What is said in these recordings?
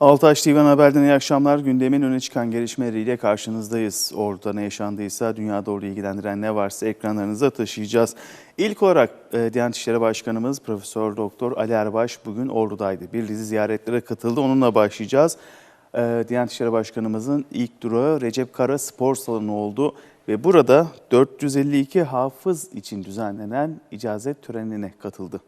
Altaş TV Haber'den iyi akşamlar. Gündemin öne çıkan gelişmeleriyle karşınızdayız. Orada ne yaşandıysa, dünyada orada ilgilendiren ne varsa ekranlarınıza taşıyacağız. İlk olarak e, Diyanet İşleri Başkanımız Profesör Doktor Ali Erbaş bugün Ordu'daydı. Bir dizi ziyaretlere katıldı. Onunla başlayacağız. E, Diyanet İşleri Başkanımızın ilk durağı Recep Kara Spor Salonu oldu. Ve burada 452 hafız için düzenlenen icazet törenine katıldı.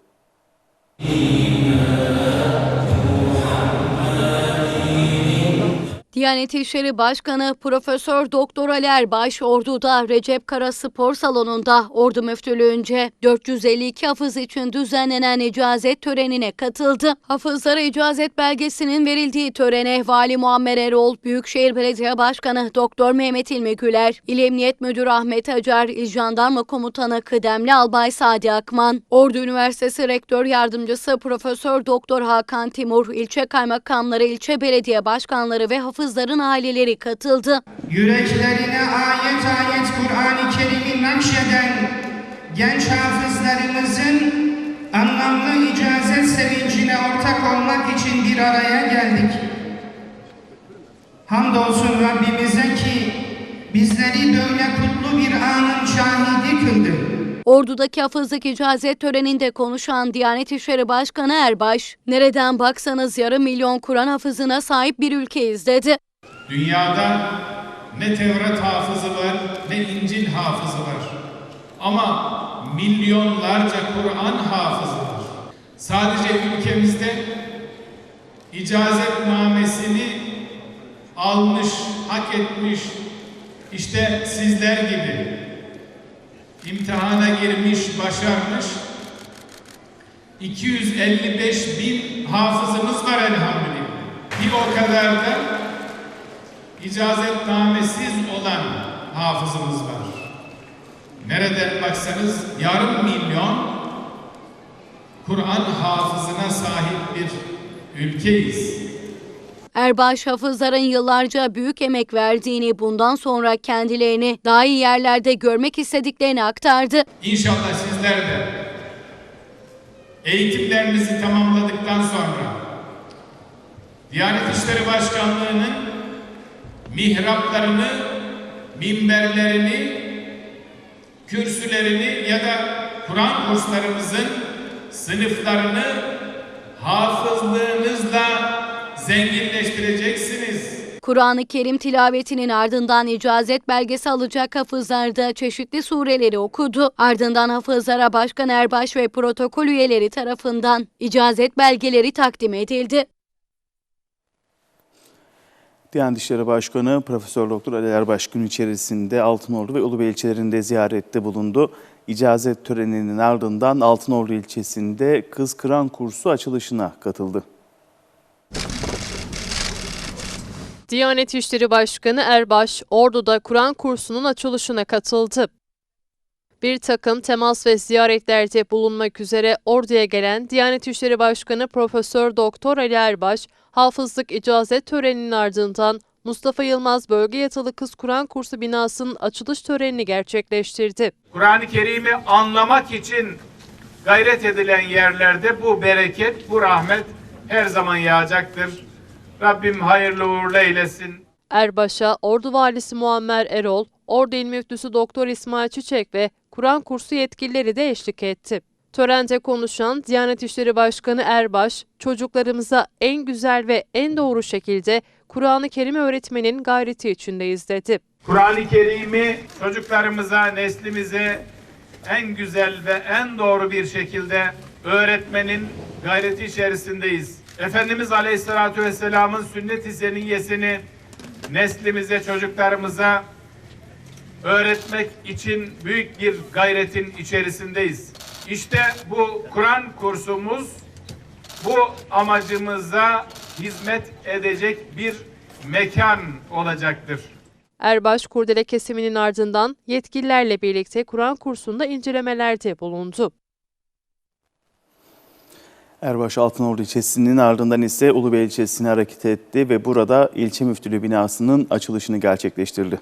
Diyanet İşleri Başkanı Profesör Doktor Ali Erbaş Ordu'da Recep Kara Spor Salonu'nda Ordu Müftülüğünce 452 hafız için düzenlenen icazet törenine katıldı. Hafızlara icazet belgesinin verildiği törene Vali Muammer Erol, Büyükşehir Belediye Başkanı Doktor Mehmet İlmi Güler, İl Emniyet Müdürü Ahmet Acar, İl Jandarma Komutanı Kıdemli Albay Sadi Akman, Ordu Üniversitesi Rektör Yardımcısı Profesör Doktor Hakan Timur, ilçe kaymakamları, ilçe belediye başkanları ve hafızların aileleri katıldı. Yüreklerine ayet ayet Kur'an-ı Kerim'i nakşeden genç hafızlarımızın anlamlı icazet sevincine ortak olmak için bir araya geldik. Hamdolsun Rabbimize ki bizleri böyle kutlu bir anın şahidi kıldı. Ordu'daki hafızlık icazet töreninde konuşan Diyanet İşleri Başkanı Erbaş, nereden baksanız yarım milyon Kur'an hafızına sahip bir ülkeyiz dedi. Dünyada ne Tevrat hafızı var ne İncil hafızı var. Ama milyonlarca Kur'an hafızı var. Sadece ülkemizde icazetnamesini almış, hak etmiş işte sizler gibi imtihana girmiş, başarmış 255 bin hafızımız var elhamdülillah. Bir o kadar da icazetnamesiz olan hafızımız var. Nereden baksanız yarım milyon Kur'an hafızına sahip bir ülkeyiz. Erbaş hafızların yıllarca büyük emek verdiğini, bundan sonra kendilerini daha iyi yerlerde görmek istediklerini aktardı. İnşallah sizler de eğitimlerinizi tamamladıktan sonra Diyanet İşleri Başkanlığı'nın mihraplarını, minberlerini, kürsülerini ya da Kur'an kurslarımızın sınıflarını hafızlığınızla zenginleştireceksiniz. Kur'an-ı Kerim tilavetinin ardından icazet belgesi alacak hafızlar da çeşitli sureleri okudu. Ardından hafızlara Başkan Erbaş ve protokol üyeleri tarafından icazet belgeleri takdim edildi. Diyanet İşleri Başkanı Profesör Doktor Ali Erbaş gün içerisinde Altınordu ve Ulubey ilçelerinde ziyarette bulundu. İcazet töreninin ardından Altınordu ilçesinde Kız Kıran kursu açılışına katıldı. Diyanet İşleri Başkanı Erbaş, Ordu'da Kur'an kursunun açılışına katıldı. Bir takım temas ve ziyaretlerde bulunmak üzere Ordu'ya gelen Diyanet İşleri Başkanı Profesör Doktor Ali Erbaş, hafızlık icazet töreninin ardından Mustafa Yılmaz Bölge Yatılı Kız Kur'an Kursu binasının açılış törenini gerçekleştirdi. Kur'an-ı Kerim'i anlamak için gayret edilen yerlerde bu bereket, bu rahmet her zaman yağacaktır. Rabbim hayırlı uğurlu eylesin. Erbaş'a Ordu Valisi Muammer Erol, Ordu İl Müftüsü Doktor İsmail Çiçek ve Kur'an kursu yetkilileri de eşlik etti. Törende konuşan Diyanet İşleri Başkanı Erbaş, çocuklarımıza en güzel ve en doğru şekilde Kur'an-ı Kerim öğretmenin gayreti içindeyiz dedi. Kur'an-ı Kerim'i çocuklarımıza, neslimize en güzel ve en doğru bir şekilde öğretmenin gayreti içerisindeyiz. Efendimiz Aleyhisselatü Vesselam'ın sünnet-i seniyyesini neslimize, çocuklarımıza öğretmek için büyük bir gayretin içerisindeyiz. İşte bu Kur'an kursumuz bu amacımıza hizmet edecek bir mekan olacaktır. Erbaş, kurdele kesiminin ardından yetkililerle birlikte Kur'an kursunda incelemelerde bulundu. Erbaş Altınordu ilçesinin ardından ise Ulubey ilçesine hareket etti ve burada ilçe müftülüğü binasının açılışını gerçekleştirdi.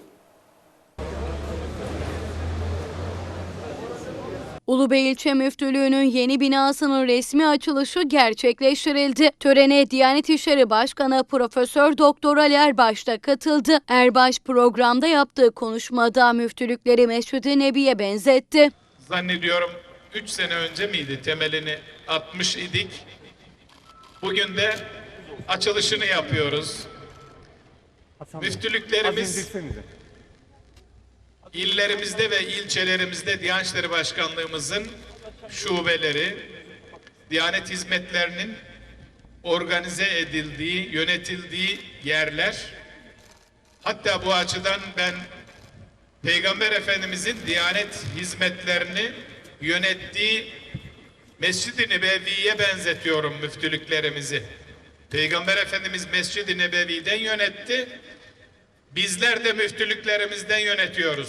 Ulubey İlçe Müftülüğü'nün yeni binasının resmi açılışı gerçekleştirildi. Törene Diyanet İşleri Başkanı Profesör Doktor Ali Erbaş da katıldı. Erbaş programda yaptığı konuşmada müftülükleri Mescid-i Nebi'ye benzetti. Zannediyorum 3 sene önce miydi temelini atmış idik. Bugün de açılışını yapıyoruz. Müftülüklerimiz illerimizde ve ilçelerimizde Diyanet İşleri Başkanlığımızın şubeleri, Diyanet hizmetlerinin organize edildiği, yönetildiği yerler. Hatta bu açıdan ben Peygamber Efendimizin Diyanet hizmetlerini yönettiği Mescid-i Nebevi'ye benzetiyorum müftülüklerimizi. Peygamber Efendimiz Mescid-i Nebevi'den yönetti. Bizler de müftülüklerimizden yönetiyoruz.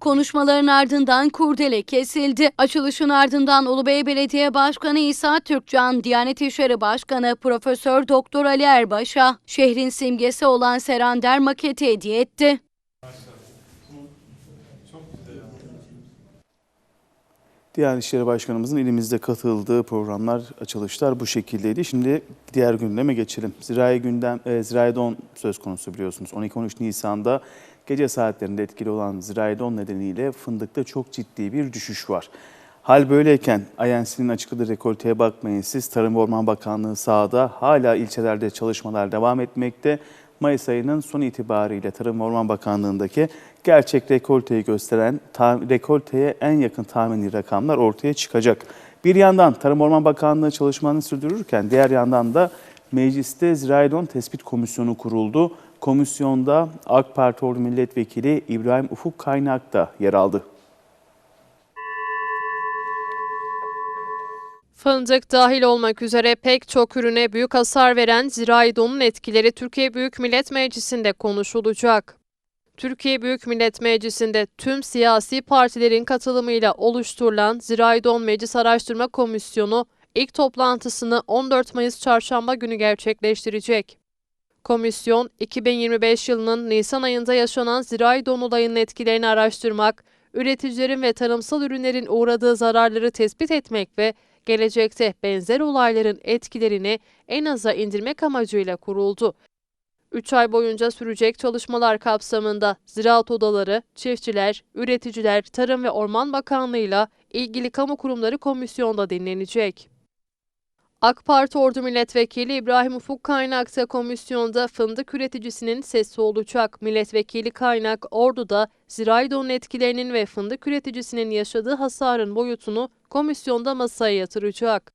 Konuşmaların ardından kurdele kesildi. Açılışın ardından Ulubey Belediye Başkanı İsa Türkcan, Diyanet İşleri Başkanı Profesör Doktor Ali Erbaş'a şehrin simgesi olan Serander maketi hediye etti. Diyanet İşleri Başkanımızın ilimizde katıldığı programlar, açılışlar bu şekildeydi. Şimdi diğer gündeme geçelim. Zirai gündem, e, zirai don söz konusu biliyorsunuz. 12-13 Nisan'da gece saatlerinde etkili olan zirai don nedeniyle fındıkta çok ciddi bir düşüş var. Hal böyleyken INC'nin açıkladığı rekolteye bakmayın siz. Tarım Orman Bakanlığı sahada hala ilçelerde çalışmalar devam etmekte. Mayıs ayının son itibariyle Tarım ve Orman Bakanlığı'ndaki gerçek rekolteyi gösteren, rekolteye en yakın tahmini rakamlar ortaya çıkacak. Bir yandan Tarım Orman Bakanlığı çalışmalarını sürdürürken diğer yandan da mecliste Ziraidon Tespit Komisyonu kuruldu. Komisyonda AK Parti Ordu Milletvekili İbrahim Ufuk Kaynak da yer aldı. Fındık dahil olmak üzere pek çok ürüne büyük hasar veren zirai donun etkileri Türkiye Büyük Millet Meclisi'nde konuşulacak. Türkiye Büyük Millet Meclisi'nde tüm siyasi partilerin katılımıyla oluşturulan Zirai Don Meclis Araştırma Komisyonu ilk toplantısını 14 Mayıs Çarşamba günü gerçekleştirecek. Komisyon, 2025 yılının Nisan ayında yaşanan zirai don olayının etkilerini araştırmak, üreticilerin ve tarımsal ürünlerin uğradığı zararları tespit etmek ve gelecekte benzer olayların etkilerini en aza indirmek amacıyla kuruldu. 3 ay boyunca sürecek çalışmalar kapsamında ziraat odaları, çiftçiler, üreticiler, Tarım ve Orman Bakanlığı'yla ilgili kamu kurumları komisyonda dinlenecek. AK Parti Ordu Milletvekili İbrahim Ufuk Kaynak da komisyonda fındık üreticisinin sesi olacak. Milletvekili Kaynak, Ordu'da zirai donun etkilerinin ve fındık üreticisinin yaşadığı hasarın boyutunu komisyonda masaya yatıracak.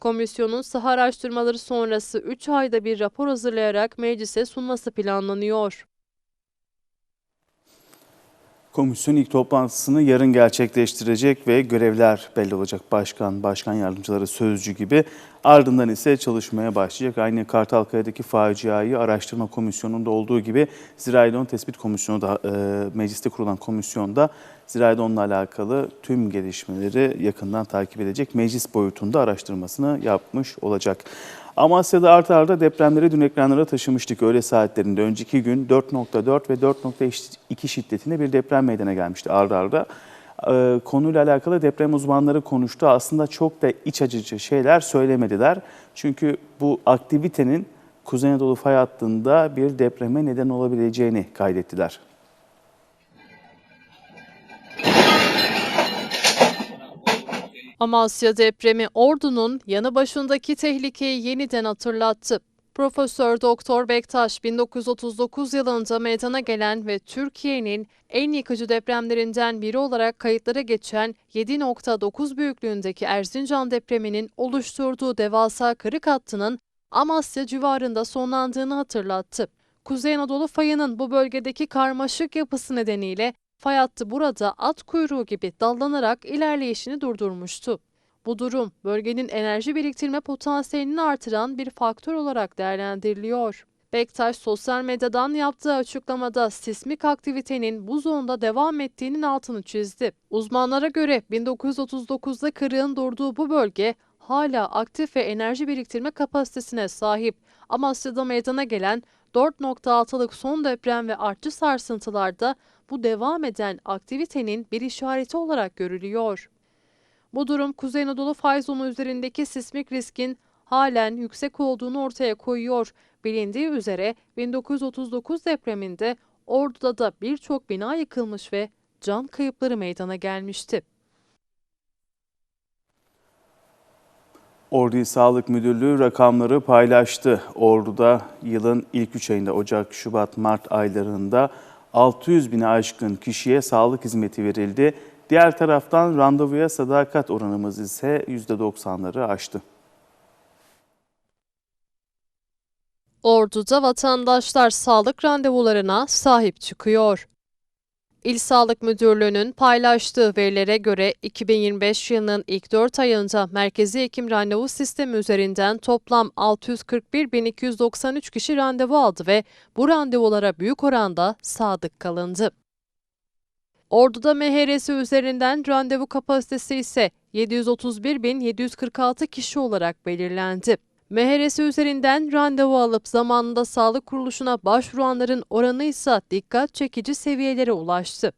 Komisyonun saha araştırmaları sonrası 3 ayda bir rapor hazırlayarak meclise sunması planlanıyor. Komisyon ilk toplantısını yarın gerçekleştirecek ve görevler belli olacak. Başkan, başkan yardımcıları, sözcü gibi. Ardından ise çalışmaya başlayacak. Aynı Kartalkaya'daki faciayı araştırma komisyonunda olduğu gibi Ziraidon Tespit Komisyonu da e, mecliste kurulan komisyonda Ziraidon'la alakalı tüm gelişmeleri yakından takip edecek. Meclis boyutunda araştırmasını yapmış olacak. Amasya'da artı arda depremleri dün ekranlara taşımıştık. Öğle saatlerinde önceki gün 4.4 ve 4.2 şiddetinde bir deprem meydana gelmişti arda arda. Ee, konuyla alakalı deprem uzmanları konuştu. Aslında çok da iç acıcı şeyler söylemediler. Çünkü bu aktivitenin Kuzey Anadolu fay hattında bir depreme neden olabileceğini kaydettiler. Amasya depremi Ordu'nun yanı başındaki tehlikeyi yeniden hatırlattı. Profesör Doktor Bektaş 1939 yılında meydana gelen ve Türkiye'nin en yıkıcı depremlerinden biri olarak kayıtlara geçen 7.9 büyüklüğündeki Erzincan depreminin oluşturduğu devasa kırık hattının Amasya civarında sonlandığını hatırlattı. Kuzey Anadolu fayının bu bölgedeki karmaşık yapısı nedeniyle fay hattı burada at kuyruğu gibi dallanarak ilerleyişini durdurmuştu. Bu durum bölgenin enerji biriktirme potansiyelini artıran bir faktör olarak değerlendiriliyor. Bektaş sosyal medyadan yaptığı açıklamada sismik aktivitenin bu zonda devam ettiğinin altını çizdi. Uzmanlara göre 1939'da kırığın durduğu bu bölge hala aktif ve enerji biriktirme kapasitesine sahip. Amasya'da meydana gelen 4.6'lık son deprem ve artçı sarsıntılarda bu devam eden aktivitenin bir işareti olarak görülüyor. Bu durum Kuzey Anadolu fay zonu üzerindeki sismik riskin halen yüksek olduğunu ortaya koyuyor. Bilindiği üzere 1939 depreminde Ordu'da da birçok bina yıkılmış ve can kayıpları meydana gelmişti. Ordu İl Sağlık Müdürlüğü rakamları paylaştı. Ordu'da yılın ilk 3 ayında Ocak, Şubat, Mart aylarında 600 bine aşkın kişiye sağlık hizmeti verildi. Diğer taraftan randevuya sadakat oranımız ise %90'ları aştı. Ordu'da vatandaşlar sağlık randevularına sahip çıkıyor. İl Sağlık Müdürlüğü'nün paylaştığı verilere göre 2025 yılının ilk 4 ayında Merkezi Hekim Randevu Sistemi üzerinden toplam 641.293 kişi randevu aldı ve bu randevulara büyük oranda sadık kalındı. Ordu'da MHRS üzerinden randevu kapasitesi ise 731.746 kişi olarak belirlendi. MHRS üzerinden randevu alıp zamanında sağlık kuruluşuna başvuranların oranı ise dikkat çekici seviyelere ulaştı.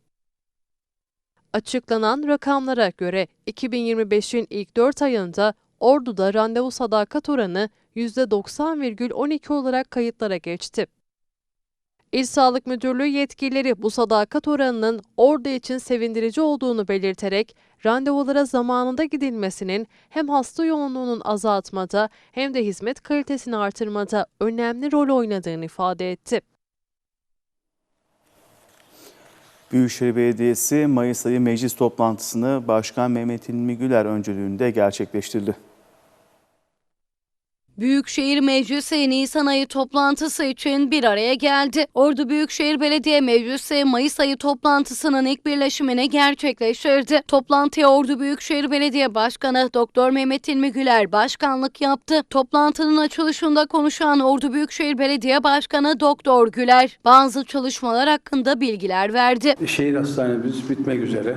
Açıklanan rakamlara göre 2025'in ilk 4 ayında Ordu'da randevu sadakat oranı %90,12 olarak kayıtlara geçti. İl Sağlık Müdürlüğü yetkilileri bu sadakat oranının Ordu için sevindirici olduğunu belirterek randevulara zamanında gidilmesinin hem hasta yoğunluğunun azaltmada hem de hizmet kalitesini artırmada önemli rol oynadığını ifade etti. Büyükşehir Belediyesi Mayıs ayı meclis toplantısını Başkan Mehmet İlmi Güler öncülüğünde gerçekleştirdi. Büyükşehir Meclisi Nisan ayı toplantısı için bir araya geldi. Ordu Büyükşehir Belediye Meclisi Mayıs ayı toplantısının ilk birleşimini gerçekleştirdi. Toplantıya Ordu Büyükşehir Belediye Başkanı Doktor Mehmet İlmi Güler başkanlık yaptı. Toplantının açılışında konuşan Ordu Büyükşehir Belediye Başkanı Doktor Güler bazı çalışmalar hakkında bilgiler verdi. Şehir hastanemiz bitmek üzere.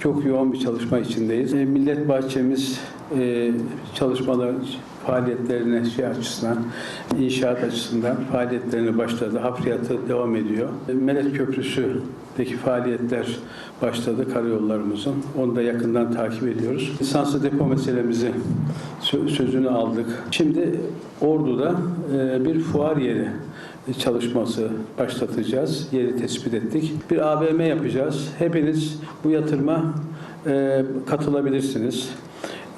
Çok yoğun bir çalışma içindeyiz. E, Millet bahçemiz e, çalışmalar faaliyetlerine şey açısından, inşaat açısından faaliyetlerine başladı. Hafriyatı devam ediyor. Melek Köprüsü'deki faaliyetler başladı karayollarımızın. Onu da yakından takip ediyoruz. Lisanslı depo meselemizi sö- sözünü aldık. Şimdi Ordu'da e, bir fuar yeri çalışması başlatacağız. Yeri tespit ettik. Bir AVM yapacağız. Hepiniz bu yatırıma e, katılabilirsiniz.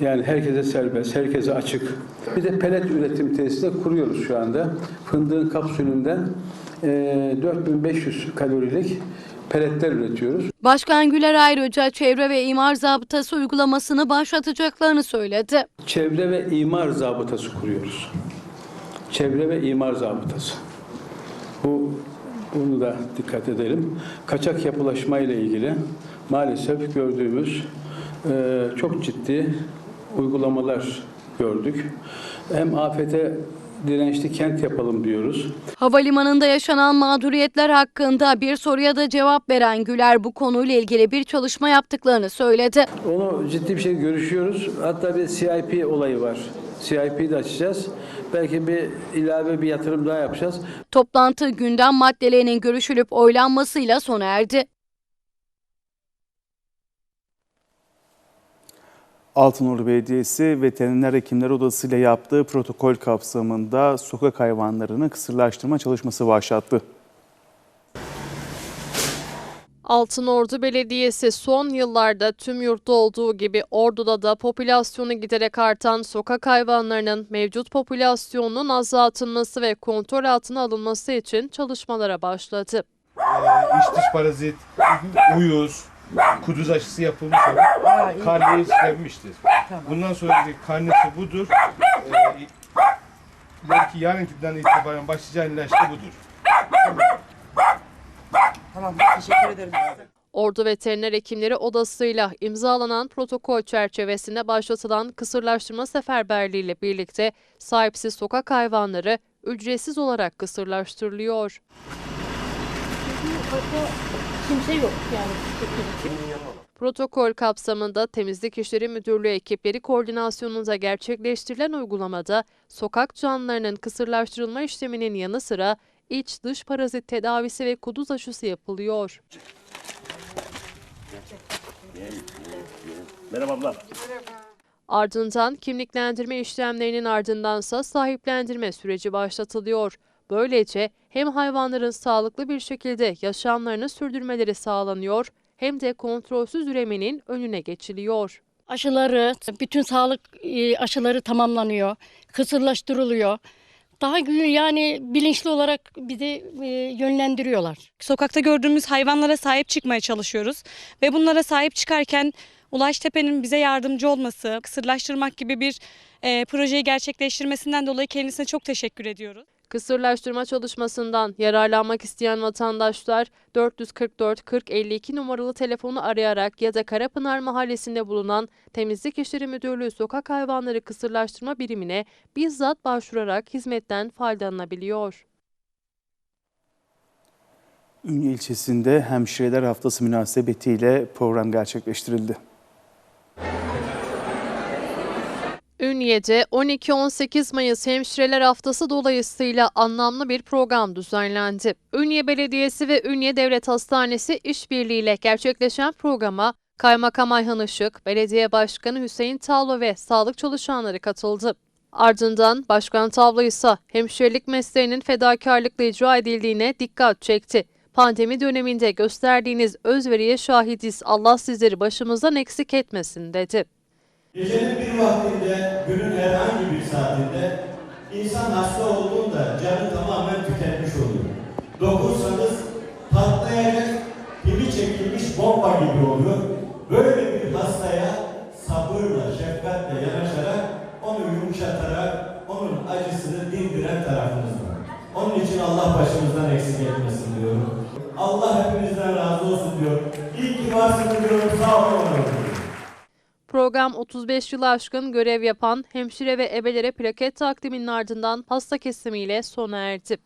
Yani herkese serbest, herkese açık. Bir de pelet üretim tesisi de kuruyoruz şu anda. Fındığın kapsülünden e, 4500 kalorilik peletler üretiyoruz. Başkan Güler ayrıca çevre ve imar zabıtası uygulamasını başlatacaklarını söyledi. Çevre ve imar zabıtası kuruyoruz. Çevre ve imar zabıtası. Bu bunu da dikkat edelim. Kaçak yapılaşma ile ilgili maalesef gördüğümüz e, çok ciddi uygulamalar gördük. Hem afete dirençli kent yapalım diyoruz. Havalimanında yaşanan mağduriyetler hakkında bir soruya da cevap veren Güler bu konuyla ilgili bir çalışma yaptıklarını söyledi. Onu ciddi bir şey görüşüyoruz. Hatta bir CIP olayı var. CIP'yi de açacağız. Belki bir ilave bir yatırım daha yapacağız. Toplantı gündem maddelerinin görüşülüp oylanmasıyla sona erdi. Altınordu Belediyesi Veteriner Hekimler Odası ile yaptığı protokol kapsamında sokak hayvanlarını kısırlaştırma çalışması başlattı. Altınordu Belediyesi son yıllarda tüm yurtta olduğu gibi Ordu'da da popülasyonu giderek artan sokak hayvanlarının mevcut popülasyonunun azaltılması ve kontrol altına alınması için çalışmalara başladı. iç dış parazit, uyuz, kuduz aşısı yapılmış olan karneye işlenmiştir. Bundan sonraki karnesi budur. Ee, belki yarınkinden itibaren başlayacağı ilaç da budur. Tamam teşekkür ederim. Ordu Veteriner Hekimleri Odası'yla imzalanan protokol çerçevesinde başlatılan kısırlaştırma seferberliği ile birlikte sahipsiz sokak hayvanları ücretsiz olarak kısırlaştırılıyor. Protokol kapsamında Temizlik İşleri Müdürlüğü ekipleri koordinasyonunda gerçekleştirilen uygulamada sokak canlılarının kısırlaştırılma işleminin yanı sıra iç dış parazit tedavisi ve kuduz aşısı yapılıyor. Ardından kimliklendirme işlemlerinin ardındansa sahiplendirme süreci başlatılıyor. Böylece hem hayvanların sağlıklı bir şekilde yaşamlarını sürdürmeleri sağlanıyor hem de kontrolsüz üremenin önüne geçiliyor. aşıları, bütün sağlık e, aşıları tamamlanıyor, kısırlaştırılıyor. Daha gü- yani bilinçli olarak bizi e, yönlendiriyorlar. Sokakta gördüğümüz hayvanlara sahip çıkmaya çalışıyoruz ve bunlara sahip çıkarken Ulaştepe'nin bize yardımcı olması, kısırlaştırmak gibi bir e, projeyi gerçekleştirmesinden dolayı kendisine çok teşekkür ediyoruz. Kısırlaştırma çalışmasından yararlanmak isteyen vatandaşlar 444 40 52 numaralı telefonu arayarak ya da Karapınar Mahallesi'nde bulunan Temizlik İşleri Müdürlüğü Sokak Hayvanları Kısırlaştırma Birimine bizzat başvurarak hizmetten faydalanabiliyor. Ünye ilçesinde Hemşireler Haftası münasebetiyle program gerçekleştirildi. Ünye'de 12-18 Mayıs Hemşireler Haftası dolayısıyla anlamlı bir program düzenlendi. Ünye Belediyesi ve Ünye Devlet Hastanesi işbirliğiyle gerçekleşen programa Kaymakam Ayhan Işık, Belediye Başkanı Hüseyin Tavla ve sağlık çalışanları katıldı. Ardından Başkan Tavla ise hemşirelik mesleğinin fedakarlıkla icra edildiğine dikkat çekti. Pandemi döneminde gösterdiğiniz özveriye şahidiz. Allah sizleri başımızdan eksik etmesin dedi. Gecenin bir vaktinde, günün herhangi bir saatinde insan hasta olduğunda canı tamamen tükenmiş oluyor. Dokunsanız patlayacak, pili çekilmiş bomba gibi oluyor. Böyle bir hastaya sabırla, şefkatle yanaşarak, onu yumuşatarak, onun acısını dindiren tarafınız var. Onun için Allah başımızdan eksik etmesin diyorum. Allah hepinizden razı olsun diyorum. İyi ki varsınız diyorum, sağ olun. Program 35 yılı aşkın görev yapan hemşire ve ebelere plaket takdiminin ardından pasta kesimiyle sona erdi.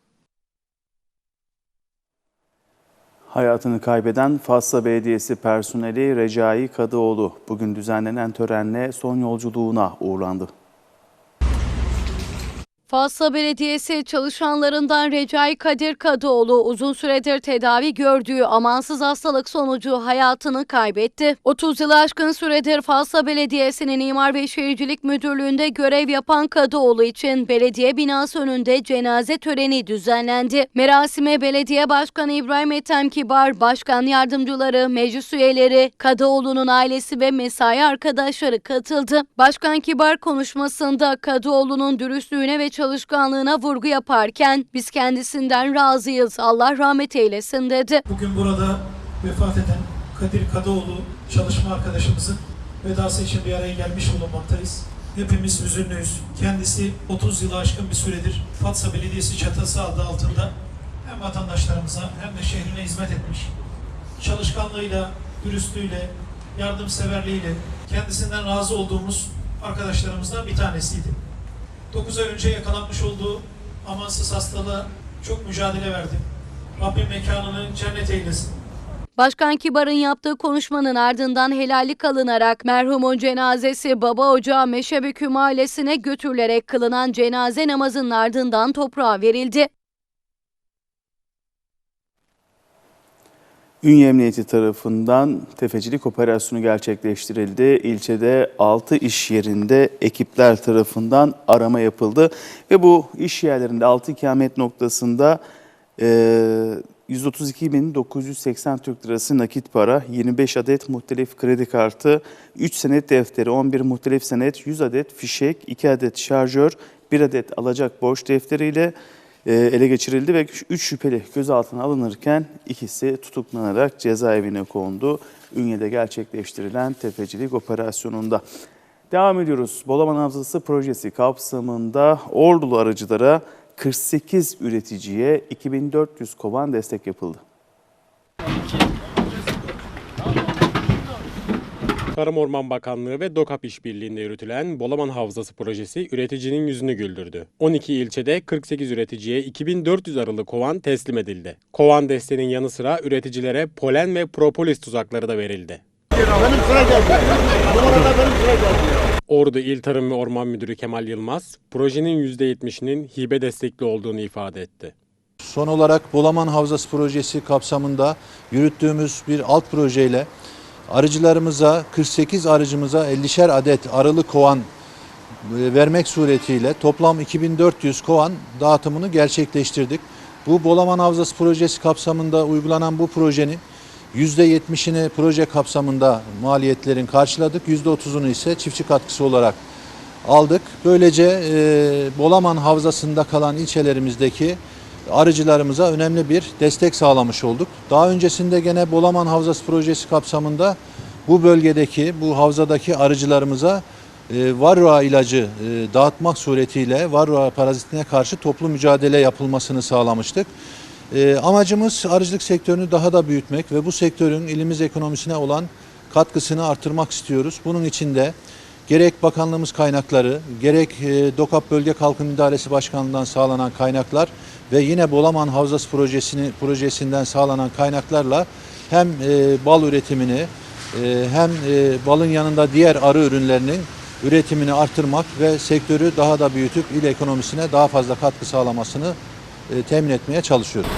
Hayatını kaybeden Fasla Belediyesi personeli Recai Kadıoğlu bugün düzenlenen törenle son yolculuğuna uğurlandı. Fasla Belediyesi çalışanlarından Recai Kadir Kadıoğlu uzun süredir tedavi gördüğü amansız hastalık sonucu hayatını kaybetti. 30 yıl aşkın süredir Fasla Belediyesi'nin İmar ve Şehircilik Müdürlüğü'nde görev yapan Kadıoğlu için belediye binası önünde cenaze töreni düzenlendi. Merasime Belediye Başkanı İbrahim Ethem Kibar, Başkan Yardımcıları, meclis üyeleri, Kadıoğlu'nun ailesi ve mesai arkadaşları katıldı. Başkan Kibar konuşmasında Kadıoğlu'nun dürüstlüğüne ve çalışkanlığına vurgu yaparken biz kendisinden razıyız Allah rahmet eylesin dedi. Bugün burada vefat eden Kadir Kadıoğlu çalışma arkadaşımızın vedası için bir araya gelmiş bulunmaktayız. Hepimiz üzünlüyüz. Kendisi 30 yılı aşkın bir süredir Fatsa Belediyesi çatısı adı altında hem vatandaşlarımıza hem de şehrine hizmet etmiş. Çalışkanlığıyla, dürüstlüğüyle, yardımseverliğiyle kendisinden razı olduğumuz arkadaşlarımızdan bir tanesiydi. 9 ay önce yakalanmış olduğu amansız hastalığa çok mücadele verdi. Rabbim mekanını cennet eylesin. Başkan Kibar'ın yaptığı konuşmanın ardından helallik alınarak merhumun cenazesi Baba Ocağı Meşebükü Mahallesi'ne götürülerek kılınan cenaze namazının ardından toprağa verildi. Ünye Emniyeti tarafından tefecilik operasyonu gerçekleştirildi. İlçede 6 iş yerinde ekipler tarafından arama yapıldı ve bu iş yerlerinde 6 ikamet noktasında e, 132.980 Türk Lirası nakit para, 25 adet muhtelif kredi kartı, 3 senet defteri, 11 muhtelif senet, 100 adet fişek, 2 adet şarjör, 1 adet alacak borç defteriyle e, ele geçirildi ve 3 şüpheli gözaltına alınırken ikisi tutuklanarak cezaevine kondu. Ünye'de gerçekleştirilen tefecilik operasyonunda. Devam ediyoruz. Bolaman Havzası projesi kapsamında ordulu aracılara 48 üreticiye 2400 kovan destek yapıldı. Tarım Orman Bakanlığı ve DOKAP işbirliğinde yürütülen Bolaman Havzası projesi üreticinin yüzünü güldürdü. 12 ilçede 48 üreticiye 2400 arılı kovan teslim edildi. Kovan desteğinin yanı sıra üreticilere polen ve propolis tuzakları da verildi. Ordu İl Tarım ve Orman Müdürü Kemal Yılmaz, projenin %70'inin hibe destekli olduğunu ifade etti. Son olarak Bolaman Havzası projesi kapsamında yürüttüğümüz bir alt projeyle arıcılarımıza 48 arıcımıza 50'şer adet arılı kovan e, vermek suretiyle toplam 2400 kovan dağıtımını gerçekleştirdik. Bu Bolaman Havzası projesi kapsamında uygulanan bu projenin %70'ini proje kapsamında maliyetlerin karşıladık. %30'unu ise çiftçi katkısı olarak aldık. Böylece e, Bolaman Havzası'nda kalan ilçelerimizdeki arıcılarımıza önemli bir destek sağlamış olduk. Daha öncesinde gene Bolaman Havzası projesi kapsamında bu bölgedeki, bu havzadaki arıcılarımıza e, varroa ilacı e, dağıtmak suretiyle varroa parazitine karşı toplu mücadele yapılmasını sağlamıştık. E, amacımız arıcılık sektörünü daha da büyütmek ve bu sektörün ilimiz ekonomisine olan katkısını artırmak istiyoruz. Bunun için de gerek bakanlığımız kaynakları, gerek e, DOKAP Bölge Kalkınma İdaresi Başkanlığı'ndan sağlanan kaynaklar ve yine Bolaman Havzası projesini projesinden sağlanan kaynaklarla hem e, bal üretimini e, hem e, balın yanında diğer arı ürünlerinin üretimini artırmak ve sektörü daha da büyütüp il ekonomisine daha fazla katkı sağlamasını e, temin etmeye çalışıyoruz.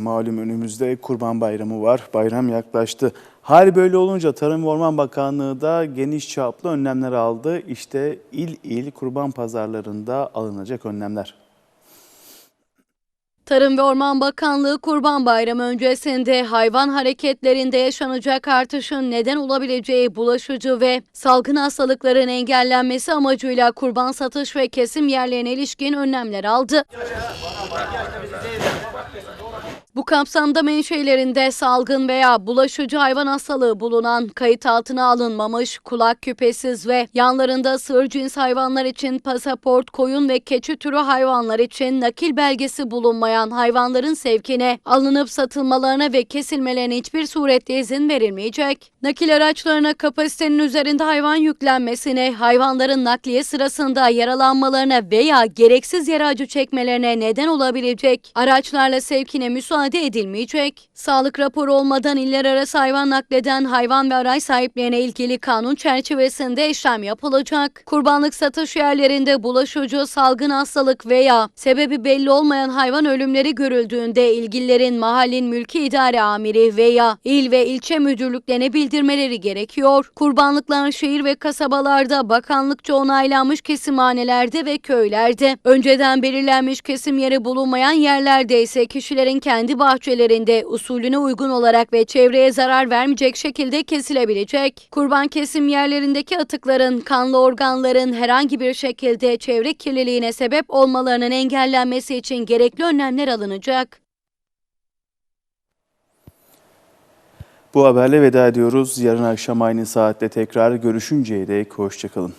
Malum önümüzde Kurban Bayramı var. Bayram yaklaştı. Hal böyle olunca Tarım ve Orman Bakanlığı da geniş çaplı önlemler aldı. İşte il il kurban pazarlarında alınacak önlemler. Tarım ve Orman Bakanlığı Kurban Bayramı öncesinde hayvan hareketlerinde yaşanacak artışın neden olabileceği bulaşıcı ve salgın hastalıkların engellenmesi amacıyla kurban satış ve kesim yerlerine ilişkin önlemler aldı. Bu kapsamda menşelerinde salgın veya bulaşıcı hayvan hastalığı bulunan, kayıt altına alınmamış, kulak küpesiz ve yanlarında sığır cins hayvanlar için pasaport, koyun ve keçi türü hayvanlar için nakil belgesi bulunmayan hayvanların sevkine, alınıp satılmalarına ve kesilmelerine hiçbir surette izin verilmeyecek. Nakil araçlarına kapasitenin üzerinde hayvan yüklenmesine, hayvanların nakliye sırasında yaralanmalarına veya gereksiz yere acı çekmelerine neden olabilecek araçlarla sevkine müsaade edilmeyecek. Sağlık raporu olmadan iller arası hayvan nakleden hayvan ve araç sahiplerine ilgili kanun çerçevesinde işlem yapılacak. Kurbanlık satış yerlerinde bulaşıcı salgın hastalık veya sebebi belli olmayan hayvan ölümleri görüldüğünde ilgililerin mahallin mülki idare amiri veya il ve ilçe müdürlüklerine bildirmeleri gerekiyor. Kurbanlıklar şehir ve kasabalarda bakanlıkça onaylanmış kesimhanelerde ve köylerde, önceden belirlenmiş kesim yeri bulunmayan yerlerde ise kişilerin kendi bahçelerinde usulüne uygun olarak ve çevreye zarar vermeyecek şekilde kesilebilecek. Kurban kesim yerlerindeki atıkların, kanlı organların herhangi bir şekilde çevre kirliliğine sebep olmalarının engellenmesi için gerekli önlemler alınacak. Bu haberle veda ediyoruz. Yarın akşam aynı saatte tekrar görüşünceye dek hoşçakalın.